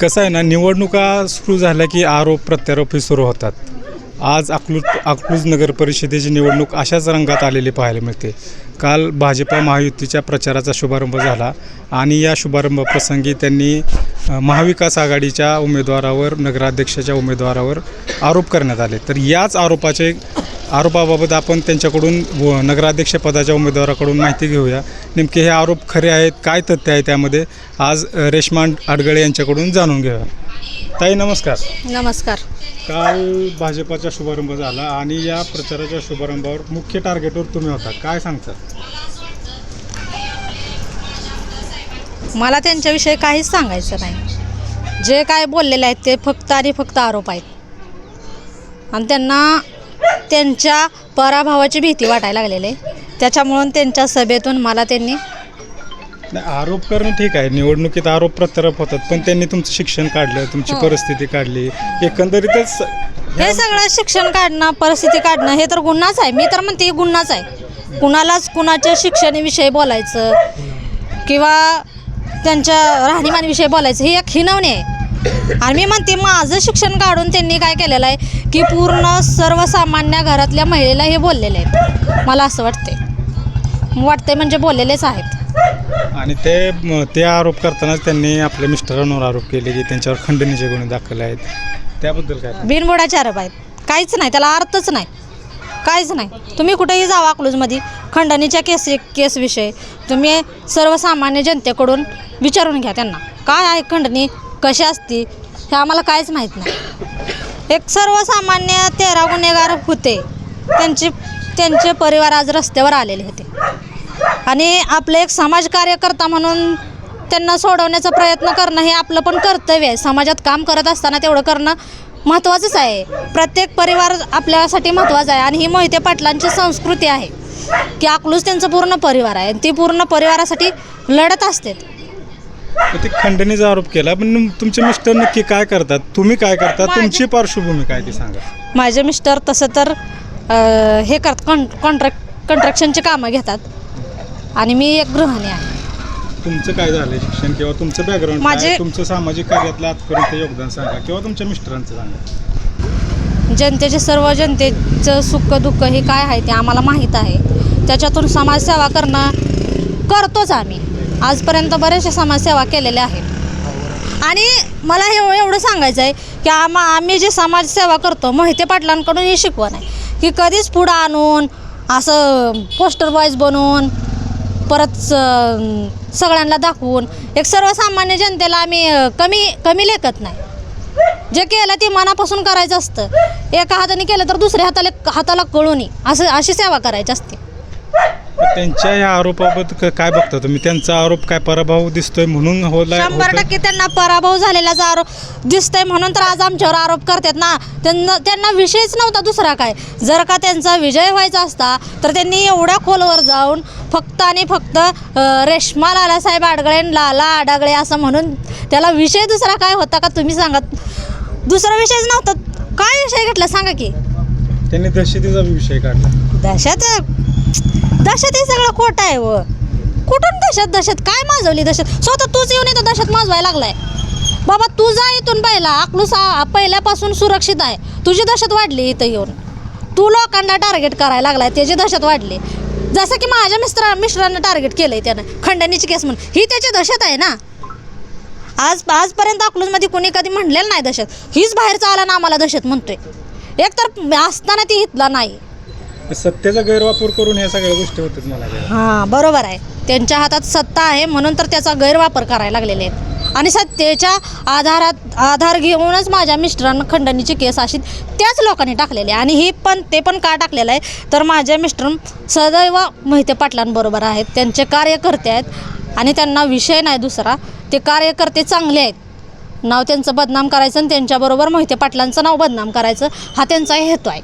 कसं आहे ना निवडणुका सुरू झाल्या की आरोप प्रत्यारोपही सुरू होतात. आज अकलूज अकलूज नगर परिषदेची निवडणूक अशाच रंगात आलेली पाहायला मिळते. काल भाजपा महायुतीच्या प्रचाराचा शुभारंभ झाला आणि या शुभारंभ प्रसंगी त्यांनी महाविकास आघाडीच्या उमेदवारावर नगराध्यक्षाच्या उमेदवारावर आरोप करण्यात आले. तर याच आरोपाचे आरोपाबाबत आपण त्यांच्याकडून व नगराध्यक्षपदाच्या उमेदवाराकडून माहिती घेऊया. नेमके हे आरोप खरे आहेत काय तथ्य आहे त्यामध्ये? आज रेश्मा आडगळे यांच्याकडून जाणून घेऊया. ताई नमस्कार. नमस्कार. काल भाजपाचा शुभारंभ झाला आणि या प्रचाराच्या शुभारंभावर मुख्य टार्गेटवर तुम्ही होता. काय सांगता? मला त्यांच्याविषयी काहीच सांगायचं नाही. जे काय बोललेले आहेत ते फक्त आणि फक्त आरोप आहेत. आणि त्यांना त्यांच्या पराभवाची भीती वाटायला लागलेली आहे. त्याच्यामुळं त्यांच्या सभेतून मला त्यांनी नाही आरोप करणं ठीक आहे. निवडणुकीत आरोप प्रत्यारोप होतात पण त्यांनी तुमचं शिक्षण काढलं तुमची हो. परिस्थिती काढली. एकंदरीतच हे सगळं शिक्षण काढणं परिस्थिती काढणं हे तर गुन्हाच आहे. मी तर म्हणते हे गुन्हाच आहे. कुणालाच कुणाच्या शिक्षणाविषयी बोलायचं किंवा त्यांच्या राहणीमानविषयी बोलायचं हे एक हिनवणी आहे आणि मी म्हणते माझं शिक्षण काढून त्यांनी काय केलेलं आहे की पूर्ण सर्वसामान्य घरातल्या महिलेला हे बोललेले आहेत मला असं वाटते वाटते म्हणजे बोललेलेच आहेत. आणि ते ते आरोप करतानाच त्यांनी आपल्या मिस्टरांवर आरोप केले की त्यांच्यावर खंडणीचे गुन्हे दाखल आहेत. त्याबद्दल काय? बिनबुडाचे आरोप आहेत. काहीच नाही त्याला अर्थच नाही. काहीच नाही. तुम्ही कुठेही जावा अकलूजमध्ये खंडणीच्या केस केसविषयी. तुम्ही सर्वसामान्य जनतेकडून विचारून घ्या त्यांना. काय आहे खंडणी? कशी असती? हे आम्हाला काहीच माहीत नाही. एक सर्वसामान्य तेरा गुन्हेगार होते. त्यांची त्यांचे परिवार आज रस्त्यावर आलेले होते. आणि आपलं एक समाज कार्यकर्ता म्हणून त्यांना सोडवण्याचा प्रयत्न करणं हे आपलं पण कर्तव्य आहे. समाजात काम करत असताना तेवढं करणं महत्त्वाचंच आहे. प्रत्येक परिवार आपल्यासाठी महत्त्वाचा आहे आणि ही मोहिते पाटलांची संस्कृती आहे की अकलूज त्यांचं पूर्ण परिवार आहे ती पूर्ण परिवारासाठी लढत असते ते खंडणीचा आरोप केला पण तुमचे मिस्टर नक्की काय करतात? तुम्ही काय करता तुमची पार्श्वभूमी काय ती सांगा. माझे मिस्टर तसं तर अं, हे करत कॉन कॉन्ट्रॅक्ट कन्स्ट्रक्शनची कामं घेतात. आणि मी एक गृहिणी आहे. तुमचं काय झालं शिक्षण किंवा तुमचं बॅकग्राऊंड माझे- तुमचं सामाजिक कार्यातलं आजपर्यंत योगदान सांगा किंवा तुमच्या मिस्टरांचं सांगा. जनतेचे सर्व जनतेचं सुख दुःख हे काय आहे ते आम्हाला माहीत आहे. त्याच्यातून समाजसेवा करणं करतोच आम्ही. आजपर्यंत बरेचशा समाजसेवा केलेल्या आहेत. आणि मला हे एवढं सांगायचं आहे की आम्हा आम्ही जे समाजसेवा करतो मोहिते पाटलांकडून ही शिकवण आहे. की कधीच पुढं आणून असं पोस्टर बॉयज बनवून परत सगळ्यांना दाखवून एक सर्वसामान्य जनतेला आम्ही कमी कमी लेखत नाही. जे केलं ते मनापासून करायचं असतं. एका हाताने केलं तर दुसऱ्या हाताला हाताला कळून असं अशी सेवा करायची असते. त्यांच्या या आरोपाबाबत क- काय बघता तुम्ही? त्यांचा आरोप काय पराभव दिसतोय म्हणून होला शंभर होतोय? टक्के त्यांना पराभव झालेलाचा आरोप दिसतंय म्हणून तर आज आमच्यावर आरोप करतात ना. त्यांना त्यांना विषयच नव्हता दुसरा काय. जर का त्यांचा विजय व्हायचा असता तर त्यांनी एवढ्या खोलवर जाऊन फक्त आणि फक्त अं, रेश्मा लालासाहेब आडगळे आणि लाला आडागळे असं म्हणून त्याला विषय दुसरा काय होता का तुम्ही सांगा. दुसरा विषयच नव्हता. काय विषय घेतला? सांगा की. त्यांनी दहशतीचा विषय काढला. दहशत? दशत हे सगळं खोटं आहे व. कुठून दशत दशत? काय माजवली दशत? स्वतः तूच येऊन इथं दशत माजवायला लागलाय. बाबा तू जा इथून पहिला अकलूस पहिल्यापासून सुरक्षित आहे. तुझी दहशत वाढली इथं येऊन. तू लोकांना टार्गेट करायला लागलाय त्याची दहशत वाढली. जसं की माझ्या मिस्टर मिस्टरांना टार्गेट केलंय त्यानं खंडणीची केस म्हणून. ही त्याची दहशत आहे ना. आज आजपर्यंत अकलूजमध्ये कोणी कधी म्हणलेलं नाही दहशत हीच बाहेरचा आला ना आम्हाला दहशत म्हणतोय. एकतर असताना ती हितला नाही. सत्तेचा गैरवापर करून या सगळ्या गोष्टी होतात मला वाटतं. हां बरोबर आहे. त्यांच्या हातात सत्ता आहे म्हणून तर त्याचा गैरवापर करायला लागलेले आहेत. आणि सत्तेच्या आधारात आधार घेऊनच माझ्या मिस्टरांना खंडणीची केस अशी त्याच लोकांनी टाकलेली आहे आणि ही पण ते पण का टाकलेलं आहे? तर माझे मिस्टर सदैव मोहिते पाटलांबरोबर आहेत. त्यांचे कार्यकर्ते आहेत. आणि त्यांना विषय नाही दुसरा. ते कार्यकर्ते चांगले आहेत. नाव त्यांचं बदनाम करायचं आणि त्यांच्याबरोबर मोहिते पाटलांचं नाव बदनाम करायचं हा त्यांचा हेतू आहे.